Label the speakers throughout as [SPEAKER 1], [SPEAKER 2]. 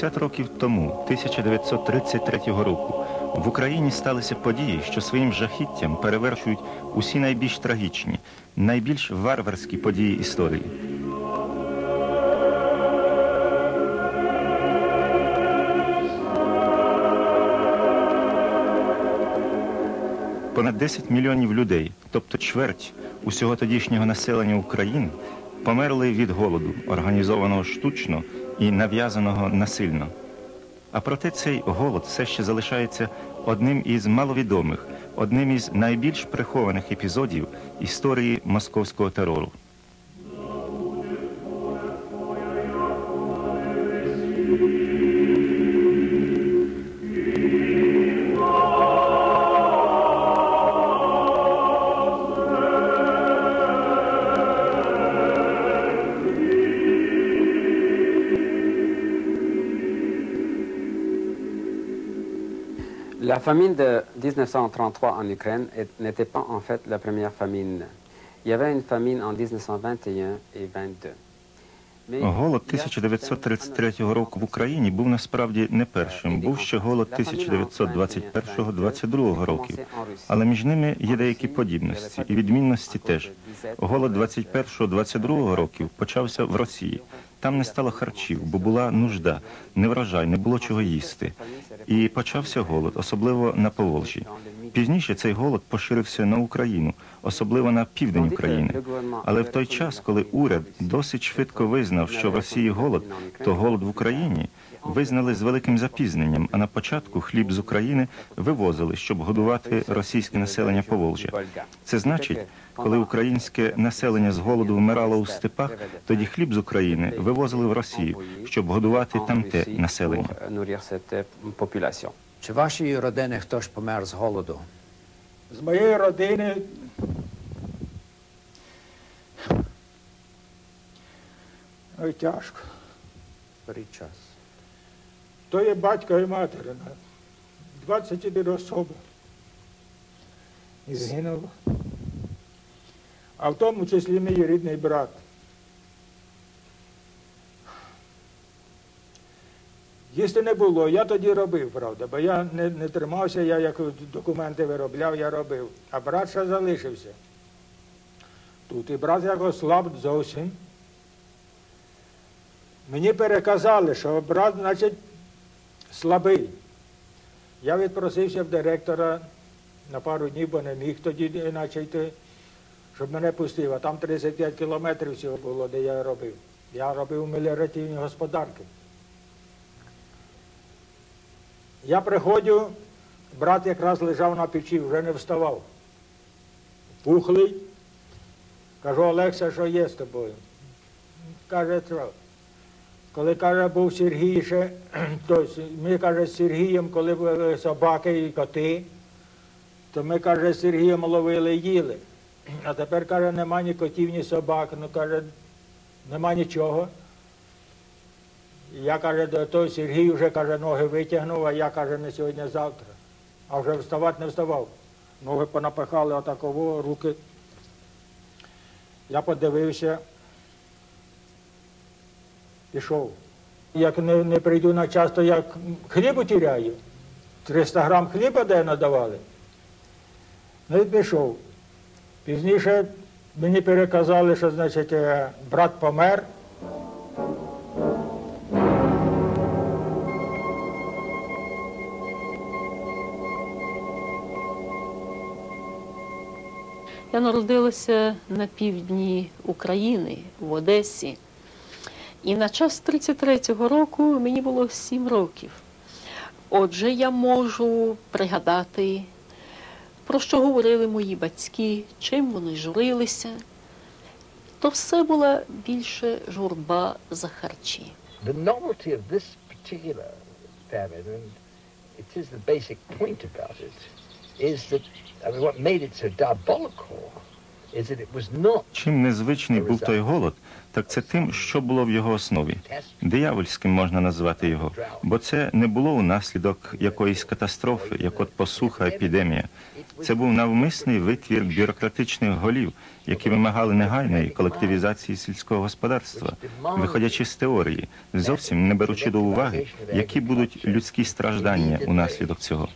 [SPEAKER 1] 50 років тому, 1933 року, в Україні сталися події, що своїм жахіттям перевершують усі найбільш трагічні, найбільш варварські події історії. Понад 10 мільйонів людей, тобто чверть усього тодішнього населення України, померли від голоду, організованого штучно і нав'язаного насильно. А проте цей голод все ще залишається одним із маловідомих, одним із найбільш прихованих епізодів історії московського терору.
[SPEAKER 2] La famine de 1933 en Ukraine n'était pas en fait la première famine. Il y avait une famine en 1921 et 22.
[SPEAKER 1] Голод
[SPEAKER 2] il y a
[SPEAKER 1] 1933 року в Україні був насправді не першим. Був ще голод 1921-22 років. Але між ними є деякі подібності і відмінності теж. Голод 21-22 років почався в Росії. Там не стало харчів, бо була нужда, неврожай, не було чого їсти. І почався голод, особливо на Поволжі. Пізніше цей голод поширився на Україну, особливо на південь України. Але в той час, коли уряд досить швидко визнав, що в Росії голод, то голод в Україні визнали з великим запізненням. А на початку хліб з України вивозили, щоб годувати російське населення Поволжя. Це значить, коли українське населення з голоду вмирало у степах, тоді хліб з України вивозили в Росію, щоб годувати населення.
[SPEAKER 2] Cette euh, population.
[SPEAKER 3] Чи вашої родини хтось помер з голоду?
[SPEAKER 4] З моєї родини Ой, тяжко.
[SPEAKER 3] Беріть час.
[SPEAKER 4] То є батько і матері. 21 особи. І згинуло. А в тому числі мій рідний брат. Їсти не було, я тоді робив, правда, бо я не, не тримався, я як документи виробляв, я робив. А брат ще залишився. Тут і брат як ослаб зовсім. Мені переказали, що брат, значить, слабий. Я відпросився в директора на пару днів, бо не міг тоді іначе йти, щоб мене пустив. А там 35 кілометрів всього було, де я робив. Я робив меліоративні господарки. Я приходжу, брат якраз лежав на печі, вже не вставав. Пухлий. Кажу, Олекса, що є з тобою? Каже, що? Коли каже, був Сергій ще, то ми каже з Сергієм, коли були собаки і коти, то ми каже з Сергієм ловили їли. А тепер каже, нема ні котів, ні собак, ну каже, нема нічого. Я каже, того Сергій вже каже, ноги витягнув, а я каже, не сьогодні, а завтра. А вже вставати не вставав. Ноги понапихали отаково, руки. Я подивився, пішов. Як не, не прийду на час, то як хліб тіряю. 300 грам хліба де надавали. Ну і пішов. Пізніше мені переказали, що значить е, брат помер.
[SPEAKER 5] Я народилася на півдні України в Одесі. І на час 33-го року мені було 7 років. Отже, я можу пригадати, про що говорили мої батьки, чим вони журилися. То все була більше журба за харчі.
[SPEAKER 6] the novelty of this particular famine, and it is the basic point about it, is that I mean, what made it so diabolical is that it was not
[SPEAKER 1] Чим незвичний був той голод, так це тим, що було в його основі. Диявольським можна назвати його, бо це не було унаслідок якоїсь катастрофи, як от посуха, епідемія. Це був навмисний витвір бюрократичних голів, які вимагали негайної колективізації сільського господарства, виходячи з теорії, зовсім не беручи до уваги, які будуть людські страждання унаслідок цього.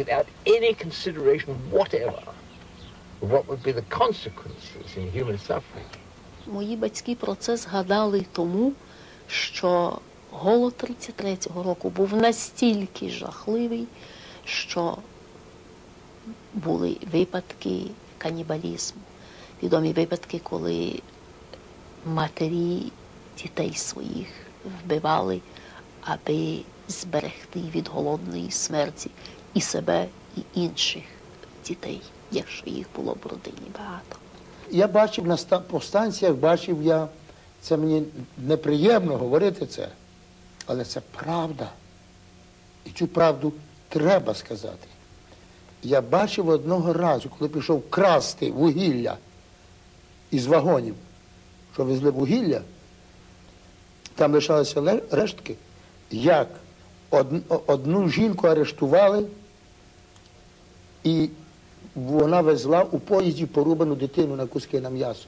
[SPEAKER 6] without any consideration whatever what would be the consequences in human suffering.
[SPEAKER 5] Мої батьки про це згадали тому, що голод 33-го року був настільки жахливий, що були випадки канібалізму. Відомі випадки, коли матері дітей своїх вбивали, аби зберегти від голодної смерті і себе, і інших дітей, якщо їх було в родині багато.
[SPEAKER 7] Я бачив на по станціях, бачив я, це мені неприємно говорити це, але це правда. І цю правду треба сказати. Я бачив одного разу, коли пішов красти вугілля із вагонів, що везли вугілля, там лишалися рештки, як одну жінку арештували, і вона везла у поїзді порубану дитину на куски на м'ясо.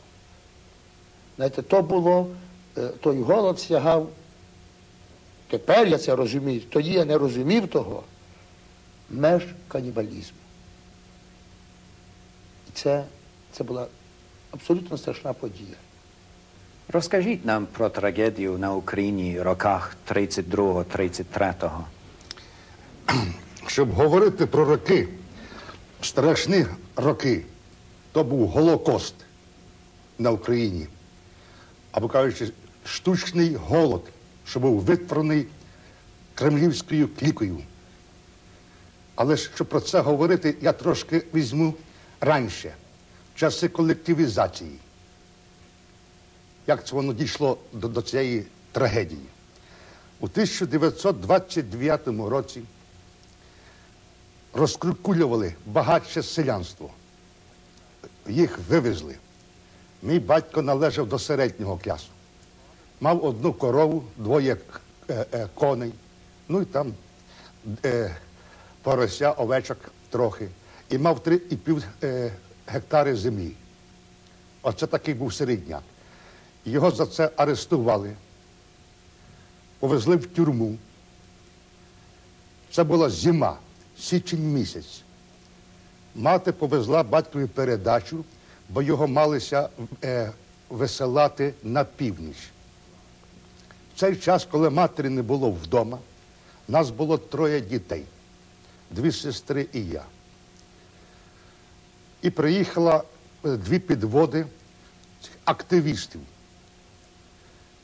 [SPEAKER 7] Знаєте, то було, е, той голод сягав. Тепер я це розумію, тоді я не розумів того меж канібалізму. І це, це була абсолютно страшна подія.
[SPEAKER 3] Розкажіть нам про трагедію на Україні в роках 32-33.
[SPEAKER 8] Щоб говорити про роки, страшні роки, то був Голокост на Україні. Або кажучи, штучний голод, що був витворений кремлівською клікою. Але щоб про це говорити, я трошки візьму раніше, в часи колективізації. Як це воно дійшло до, до цієї трагедії? У 1929 році розкуркулювали багатше селянство. Їх вивезли. Мій батько належав до середнього класу. Мав одну корову, двоє е, е, коней, ну і там е, порося, овечок трохи. І мав три і пів гектари землі. Оце такий був середняк. Його за це арестували, повезли в тюрму. Це була зима, січень місяць. Мати повезла батькові передачу, бо його малися е, висилати на північ. В цей час, коли матері не було вдома, нас було троє дітей, дві сестри і я. І приїхала е, дві підводи активістів.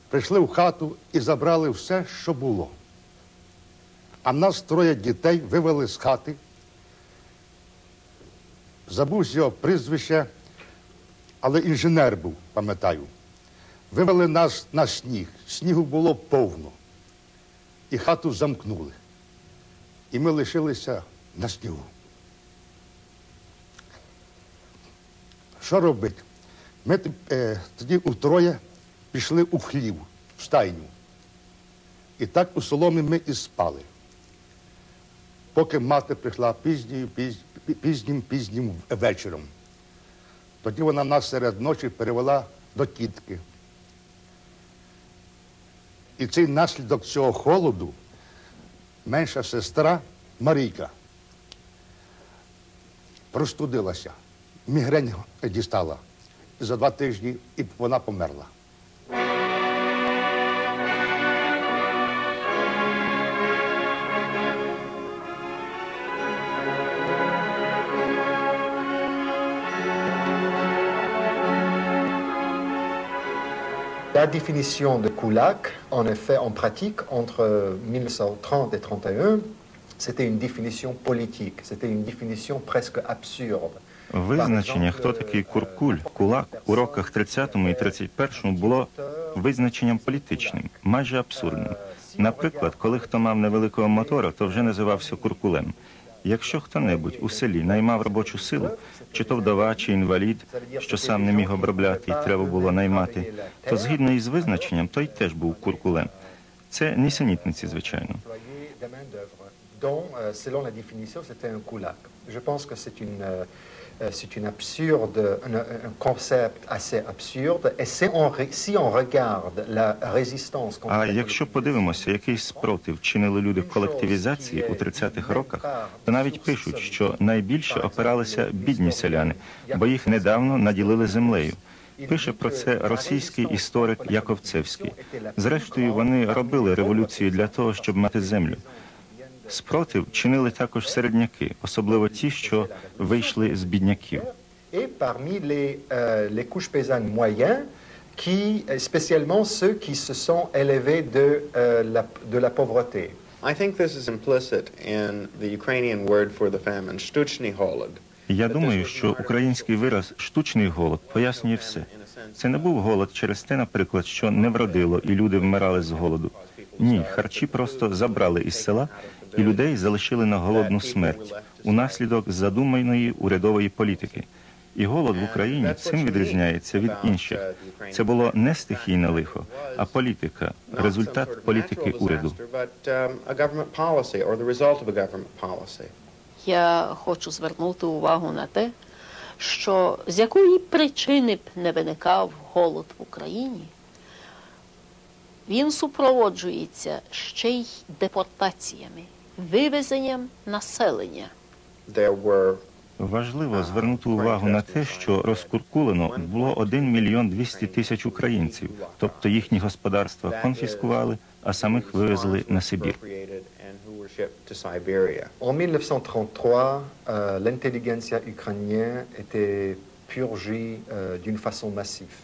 [SPEAKER 8] Прийшли в хату і забрали все, що було. А нас троє дітей вивели з хати. Забув його прізвище, але інженер був, пам'ятаю. Вивели нас на сніг. Снігу було повно. І хату замкнули. І ми лишилися на снігу. Що робити? Ми е, тоді утроє пішли у хлів, в стайню. І так у соломі ми і спали. Поки мати прийшла пізньою, пізь- пі- пізнім, пізнім вечором. Тоді вона нас серед ночі перевела до тітки. І цей наслідок цього холоду менша сестра Марійка простудилася, мігрень дістала. За два тижні і вона померла.
[SPEAKER 9] La définition de Kulak, en effet, en pratique, entre 1930 et 31, c'était une définition politique, c'était une définition presque absurde.
[SPEAKER 1] Визначення, хто такий куркуль, кулак у роках 30 і 31 було визначенням політичним, майже абсурдним. Наприклад, коли хто мав невеликого мотора, то вже називався куркулем. Якщо хто-небудь у селі наймав робочу силу, чи то вдова, чи інвалід, що сам не міг обробляти і треба було наймати, то згідно із визначенням, той теж був куркулем. Це нісенітниці, звичайно.
[SPEAKER 9] dont, euh, selon la définition, c'était un kulak. Je pense c'est une absurde, un, un concept assez absurde. Et si on, si on regarde la résistance
[SPEAKER 1] А якщо подивимося, який спротив чинили люди колективізації у 30-х роках, то навіть пишуть, що найбільше опиралися бідні селяни, бо їх недавно наділили землею. Пише про це російський історик Яковцевський. Зрештою, вони робили революцію для того, щоб мати землю. Спротив чинили також середняки, особливо ті, що вийшли з бідняків.
[SPEAKER 9] Et parmi les, euh, les couches paysannes moyennes, qui, spécialement ceux qui se sont élevés de, euh, la, de la pauvreté.
[SPEAKER 10] I think this is implicit in the Ukrainian word for the famine, shtuchny holod.
[SPEAKER 1] Я думаю, що український вираз штучний голод пояснює все. Це не був голод через те, наприклад, що не вродило і люди вмирали з голоду. Ні, харчі просто забрали із села і людей залишили на голодну смерть унаслідок задуманої урядової політики. І голод в Україні цим відрізняється від інших. Це було не стихійне лихо, а політика, результат політики уряду.
[SPEAKER 10] Um.
[SPEAKER 5] Я хочу звернути увагу на те, що з якої причини б не виникав голод в Україні, він супроводжується ще й депортаціями, вивезенням населення.
[SPEAKER 1] Важливо звернути увагу на те, що розкуркулено було 1 мільйон 200 тисяч українців, тобто їхні господарства конфіскували, а самих вивезли на Сибір.
[SPEAKER 9] En 1933, euh, l'intelligentsia ukrainienne était purgée euh, d'une façon massive.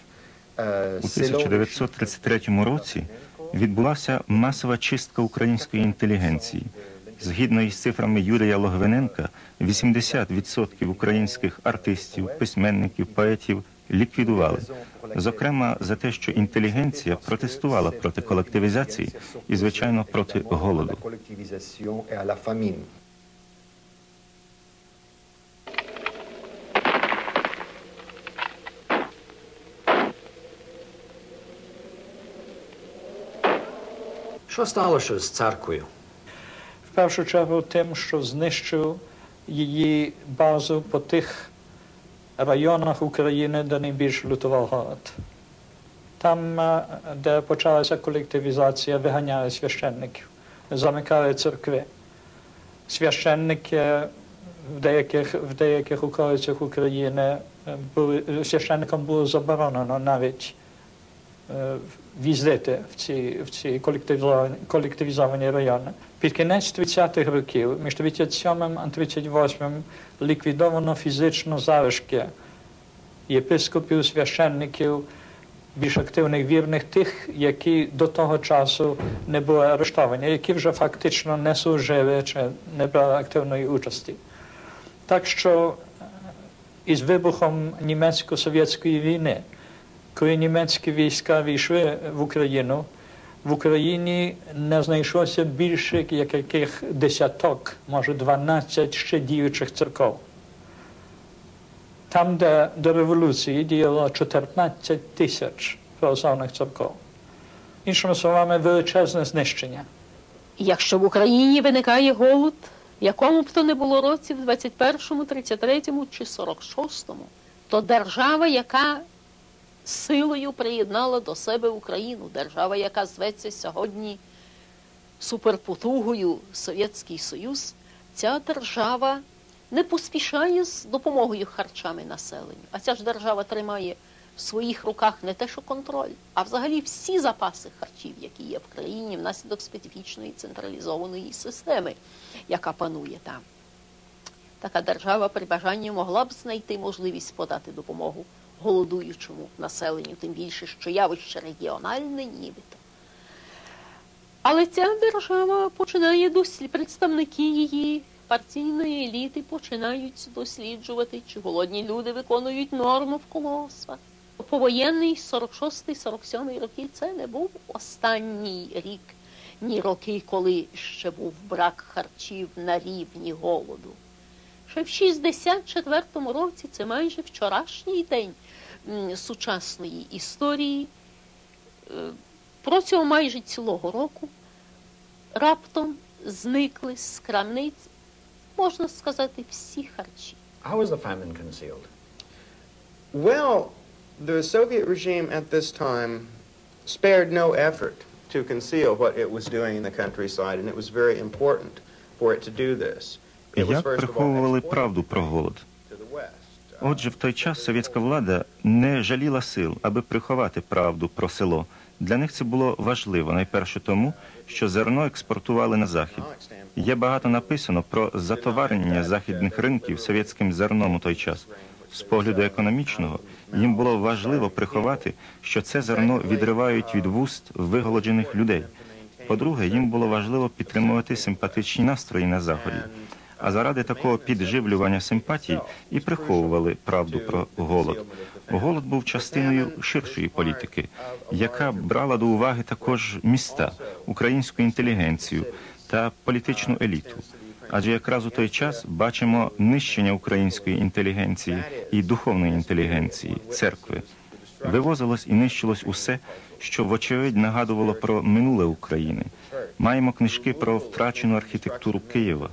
[SPEAKER 9] Euh,
[SPEAKER 1] У 1933 році відбулася масова чистка української інтелігенції. Згідно із цифрами Юрія Логвиненка, 80% українських артистів, письменників, поетів ліквідували. Зокрема, за те, що інтелігенція протестувала проти колективізації і, звичайно, проти голоду.
[SPEAKER 3] Що сталося з церквою?
[SPEAKER 11] Першу чергу тим, що знищив її базу по тих районах України, де найбільш лютував голод. Там, е, де почалася колективізація, виганяли священників, замикали церкви. Священники в деяких, в деяких околицях України е, були, священникам було заборонено навіть е, в'їздити в ці, в ці колективізовані, колективізовані райони. Під кінець 30-х років, між 37 і 38 ліквідовано фізично залишки єпископів, священників, більш активних вірних, тих, які до того часу не були арештовані, які вже фактично не служили чи не брали активної участі. Так що е, із вибухом німецько-совєтської війни коли німецькі війська війшли в Україну, в Україні не знайшлося більше яких десяток, може 12 ще діючих церков. Там, де до революції діяло 14 тисяч православних церков. Іншими словами, величезне знищення.
[SPEAKER 5] Якщо в Україні виникає голод, якому б то не було році, в 21-му, 33-му чи 46-му, то держава, яка силою приєднала до себе Україну, держава, яка зветься сьогодні суперпотугою Совєтський Союз, ця держава не поспішає з допомогою харчами населенню. А ця ж держава тримає в своїх руках не те, що контроль, а взагалі всі запаси харчів, які є в країні внаслідок специфічної централізованої системи, яка панує там. Така держава при бажанні могла б знайти можливість подати допомогу голодуючому населенню, тим більше, що явище регіональне нібито. Але ця держава починає дослід, представники її партійної еліти починають досліджувати, чи голодні люди виконують норму в колосах. Повоєнний 46-47 роки це не був останній рік, ні роки, коли ще був брак харчів на рівні голоду. Ще в 64-му році, це майже вчорашній день сучасної історії, е, протягом майже цілого року раптом зникли з крамниць, можна сказати, всі харчі.
[SPEAKER 3] How was the famine concealed?
[SPEAKER 10] Well, the Soviet regime at this time spared no effort to conceal what it was doing in the countryside, and it was very important for it to do this.
[SPEAKER 1] Як приховували правду про голод? Отже, в той час совєтська влада не жаліла сил, аби приховати правду про село. Для них це було важливо, найперше тому, що зерно експортували на захід. Є багато написано про затоварення західних ринків совєтським зерном у той час. З погляду економічного їм було важливо приховати, що це зерно відривають від вуст виголоджених людей. По-друге, їм було важливо підтримувати симпатичні настрої на заході. А заради такого підживлювання симпатій і приховували правду про голод. Голод був частиною ширшої політики, яка брала до уваги також міста, українську інтелігенцію та політичну еліту. Адже якраз у той час бачимо нищення української інтелігенції і духовної інтелігенції, церкви. Вивозилось і нищилось усе, що вочевидь нагадувало про минуле України. Маємо книжки про втрачену архітектуру Києва.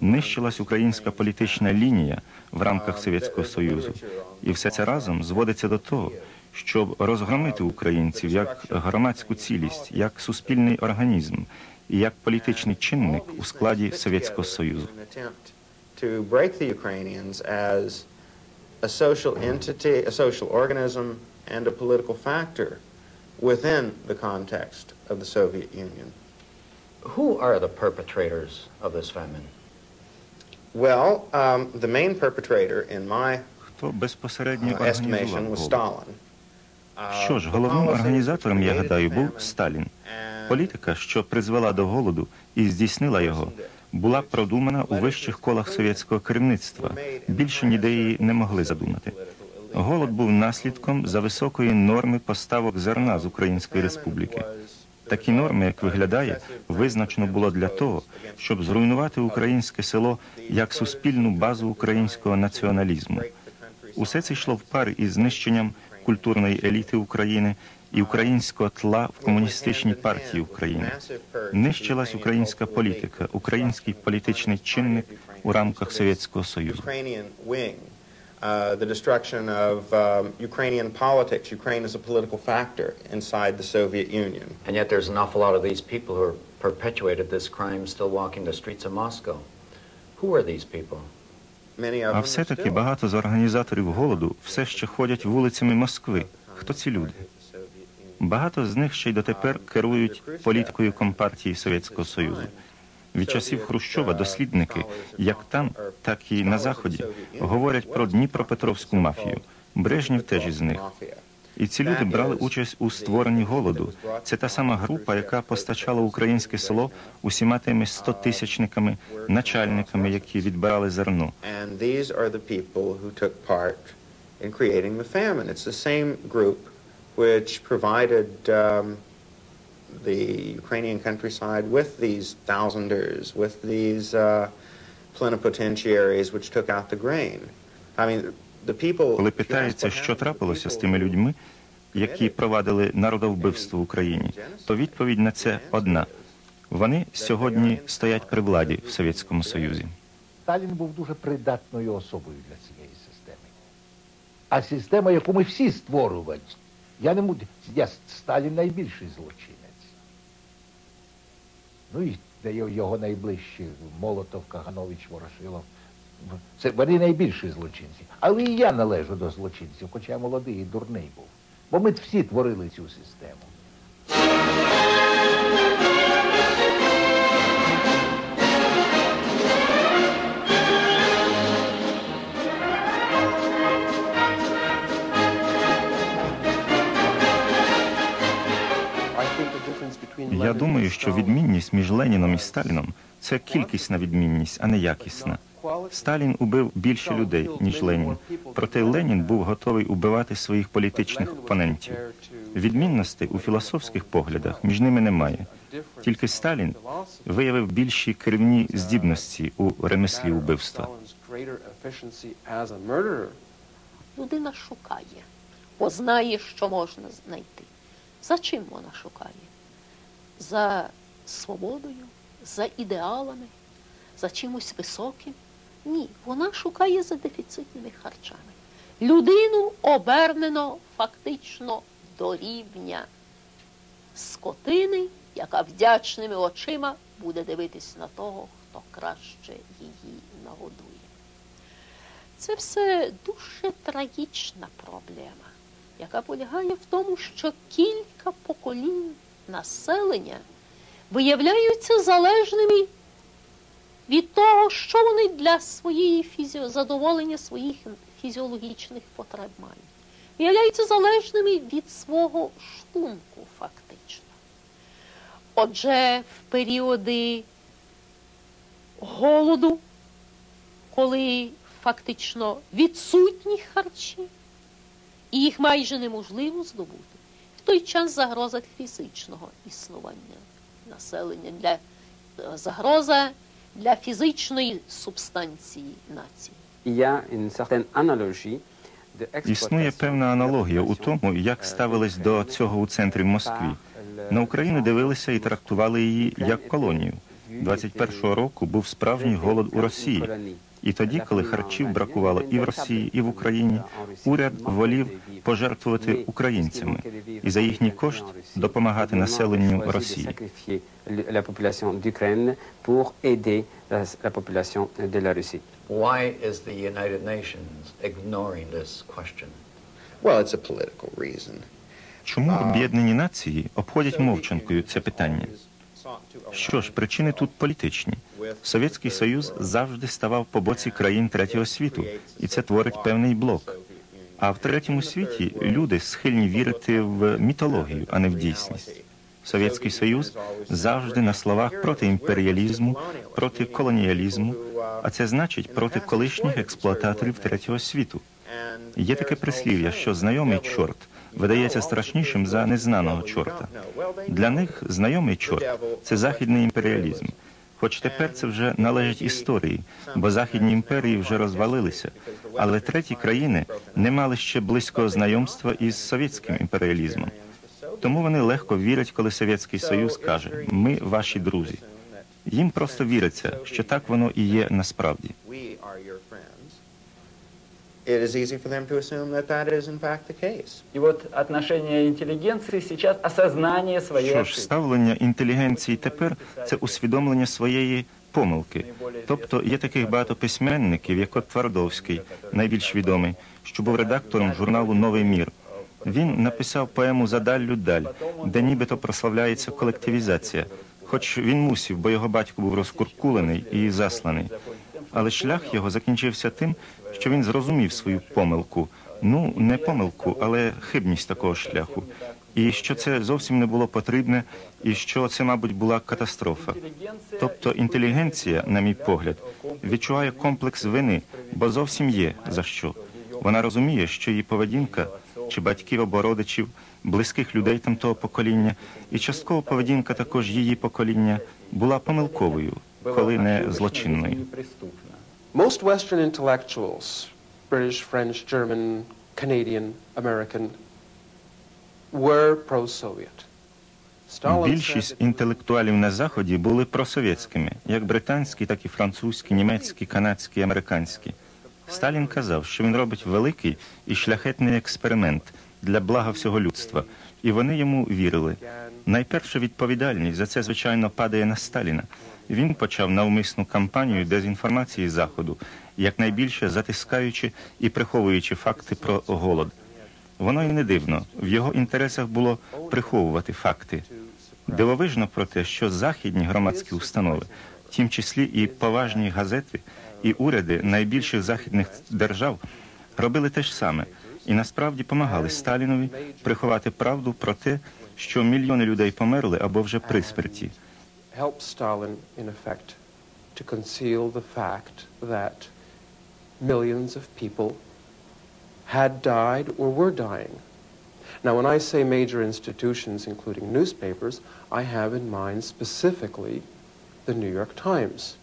[SPEAKER 1] Нищилась українська політична лінія в рамках Совєтського Союзу. І все це разом зводиться до того, щоб розгромити українців як громадську цілість, як суспільний організм і як політичний чинник у складі Совєтського Союзу.
[SPEAKER 10] And a political factor within the context of the Soviet Union.
[SPEAKER 3] Who are the perpetrators of this famine?
[SPEAKER 10] Well, um, the main perpetrator, in my
[SPEAKER 1] Хто безпосередньо
[SPEAKER 10] uh, estimation,
[SPEAKER 1] організував
[SPEAKER 10] was
[SPEAKER 1] голод?
[SPEAKER 10] Stalin. Uh,
[SPEAKER 1] Що ж, головним організатором, я гадаю, був Сталін. Політика, що призвела до голоду і здійснила його, була продумана у вищих колах совєтського керівництва. Більше ніде її не могли задумати. Голод був наслідком за високої норми поставок зерна з Української республіки. Такі норми, як виглядає, визначено було для того, щоб зруйнувати українське село як суспільну базу українського націоналізму. Усе це йшло в парі із знищенням культурної еліти України і українського тла в комуністичній партії України. Нищилась українська політика, український політичний чинник у рамках Совєтського Союзу.
[SPEAKER 10] Uh, the destruction of um, Ukrainian politics. Ukraine is a political factor inside the Soviet Union.
[SPEAKER 3] And yet there's an awful lot of these people who are perpetuated this crime still walking the streets of Moscow. Who are these people?
[SPEAKER 10] Many of
[SPEAKER 1] А все-таки
[SPEAKER 10] still
[SPEAKER 1] багато з організаторів голоду все ще ходять вулицями Москви. Хто ці люди? Багато з них ще й дотепер керують політикою компартії Совєтського Союзу. Від часів Хрущова дослідники, як там, так і на заході, говорять про Дніпропетровську мафію. Брежнєв теж із них. І ці люди брали участь у створенні голоду. Це та сама група, яка постачала українське село усіма тими стотисячниками, начальниками, які відбирали зерно.
[SPEAKER 10] In creating the famine. It's the same group which provided um, the Ukrainian countryside with these thousanders, with these uh, plenipotentiaries which took out the grain. I mean, the people.
[SPEAKER 1] Коли питається, що трапилося з тими людьми, які провадили народовбивство в Україні, то відповідь на це одна: вони сьогодні стоять при владі в Совєтському Союзі.
[SPEAKER 12] Сталін був дуже придатною особою для цієї системи. А система, яку ми всі створювали, я не можу. Я Сталін найбільший злочинець. Ну і його найближчі Молотов, Каганович, Ворошилов. Це вони найбільші злочинці. Але і я належу до злочинців, хоча я молодий і дурний був. Бо ми всі творили цю систему.
[SPEAKER 1] Я думаю, що відмінність між Леніном і Сталіном це кількісна відмінність, а не якісна. Сталін убив більше людей, ніж Ленін. Проте Ленін був готовий убивати своїх політичних опонентів. Відмінностей у філософських поглядах між ними немає. Тільки Сталін виявив більші керівні здібності у ремеслі убивства.
[SPEAKER 5] Людина шукає, бо знає, що можна знайти. За чим вона шукає? За свободою, за ідеалами, за чимось високим? Ні, вона шукає за дефіцитними харчами. Людину обернено фактично до рівня скотини, яка вдячними очима буде дивитись на того, хто краще її нагодує. Це все дуже трагічна проблема, яка полягає в тому, що кілька поколінь населення виявляються залежними від того, що вони для своєї фізіо... задоволення своїх фізіологічних потреб мають. Виявляються залежними від свого шлунку, фактично. Отже, в періоди голоду, коли фактично відсутні харчі, і їх майже неможливо здобути, в той час загроза фізичного існування населення, для загроза для фізичної субстанції нації.
[SPEAKER 1] Існує певна аналогія у тому, як ставились до цього у центрі Москві. На Україну дивилися і трактували її як колонію. 21-го року був справжній голод у Росії. І тоді, коли харчів бракувало і в Росії, і в Україні, уряд волів пожертвувати українцями і за їхній кошт допомагати населенню Росії.
[SPEAKER 3] Why is the United Nations ignoring this question?
[SPEAKER 10] Well, it's a political reason.
[SPEAKER 1] Чому об'єднані нації обходять мовчанкою це питання? Що ж, причини тут політичні. Совєтський Союз завжди ставав по боці країн третього світу, і це творить певний блок. А в третьому світі люди схильні вірити в мітологію, а не в дійсність. Совєтський Союз завжди на словах проти імперіалізму, проти колоніалізму, а це значить проти колишніх експлуататорів третього світу. Є таке прислів'я, що знайомий чорт видається страшнішим за незнаного чорта. Для них знайомий чорт це західний імперіалізм. Хоч тепер це вже належить історії, бо західні імперії вже розвалилися, але треті країни не мали ще близького знайомства із совєтським імперіалізмом. Тому вони легко вірять, коли Совєтський Союз каже Ми ваші друзі. Їм просто віриться, що так воно і є насправді.
[SPEAKER 13] И вот отношение интеллигенции сейчас осознание своей
[SPEAKER 1] Що ж, ставлення інтелігенції тепер це усвідомлення своєї помилки. Тобто є таких багато письменників, як от Твардовський, найбільш відомий, що був редактором журналу Новий мір. Він написав поему «За даллю даль, де нібито прославляється колективізація. Хоч він мусив, бо його батько був розкуркулений і засланий. Але шлях його закінчився тим, що він зрозумів свою помилку. Ну, не помилку, але хибність такого шляху. І що це зовсім не було потрібне, і що це, мабуть, була катастрофа. Тобто інтелігенція, на мій погляд, відчуває комплекс вини, бо зовсім є за що. Вона розуміє, що її поведінка чи батьків або родичів, близьких людей тамтого покоління, і частково поведінка також її покоління була помилковою, коли не злочинною.
[SPEAKER 14] Most Western intellectuals, British, French, German, Canadian, American, were pro-Soviet.
[SPEAKER 1] Більшість інтелектуалів на заході були просовєтськими, як британські, так і французькі, німецькі, канадські, американські. Сталін казав, що він робить великий і шляхетний експеримент для блага всього людства, і вони йому вірили. Найперша відповідальність за це, звичайно, падає на Сталіна. Він почав навмисну кампанію дезінформації заходу, якнайбільше затискаючи і приховуючи факти про голод. Воно і не дивно. В його інтересах було приховувати факти. Дивовижно про те, що західні громадські установи, в тім числі і поважні газети, і уряди найбільших західних держав робили те ж саме і насправді помагали Сталінові приховати правду про те, що мільйони людей померли або вже при смерті.
[SPEAKER 14] helped Stalin, in effect, to conceal the fact that millions of people had died or were dying Now, when I say major institutions, including newspapers, I have in mind specifically the New York Times.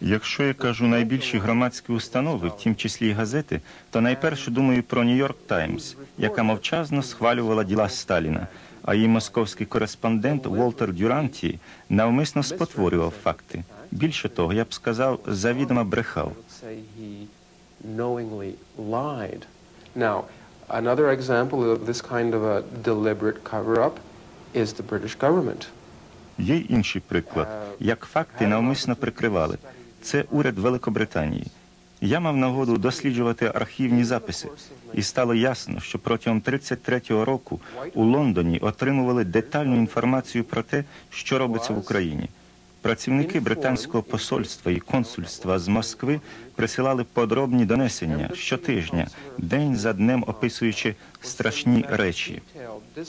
[SPEAKER 1] Якщо я кажу найбільші громадські установи, в тім числі й газети, то найперше думаю про Нью-Йорк Таймс, яка мовчазно схвалювала діла Сталіна, а її московський кореспондент Волтер Дюранті навмисно спотворював факти. Більше того, я б сказав, завідомо брехав.
[SPEAKER 14] Now, another example of this kind of a deliberate cover-up is the British government.
[SPEAKER 1] Є інший приклад, як факти навмисно прикривали. Це уряд Великобританії. Я мав нагоду досліджувати архівні записи, і стало ясно, що протягом 33-го року у Лондоні отримували детальну інформацію про те, що робиться в Україні. Працівники британського посольства і консульства з Москви присилали подробні донесення щотижня, день за днем описуючи страшні речі.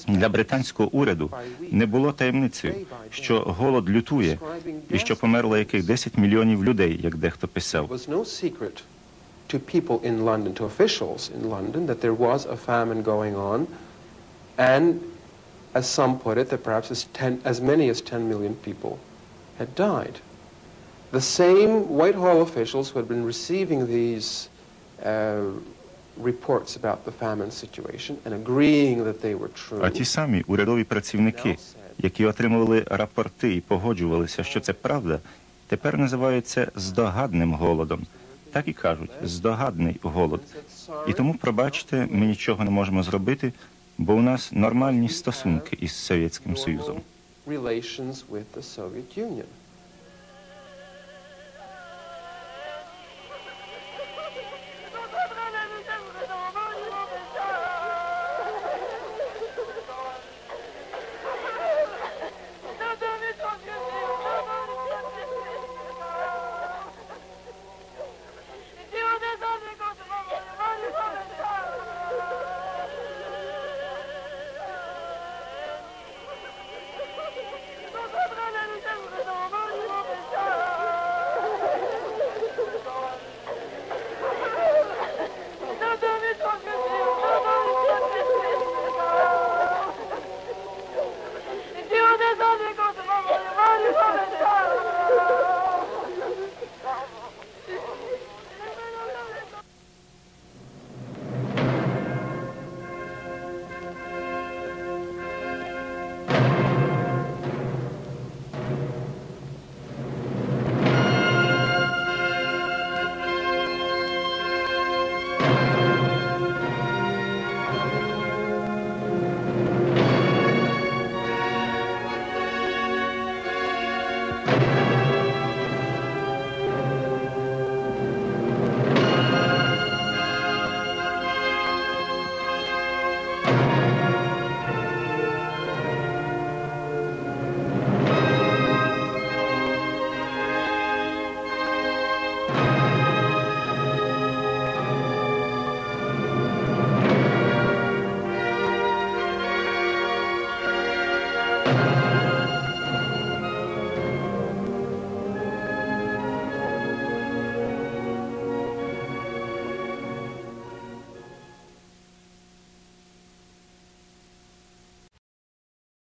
[SPEAKER 1] Для британського уряду не було таємницею, що голод лютує і що померло яких 10 мільйонів людей, як дехто писав.
[SPEAKER 14] to people in London, to officials in London, that there was a famine going on, and as some put it, that perhaps as, 10, as many as 10 million people had died. The same Whitehall officials who had been receiving these uh, reports about the famine situation and agreeing that they were true.
[SPEAKER 1] А ті самі урядові працівники, які отримували рапорти і погоджувалися, що це правда, тепер називають це здогадним голодом. Так і кажуть, здогадний голод. І тому, пробачте, ми нічого не можемо зробити, бо у нас нормальні стосунки із Совєтським Союзом.
[SPEAKER 14] Relations with the Soviet Union.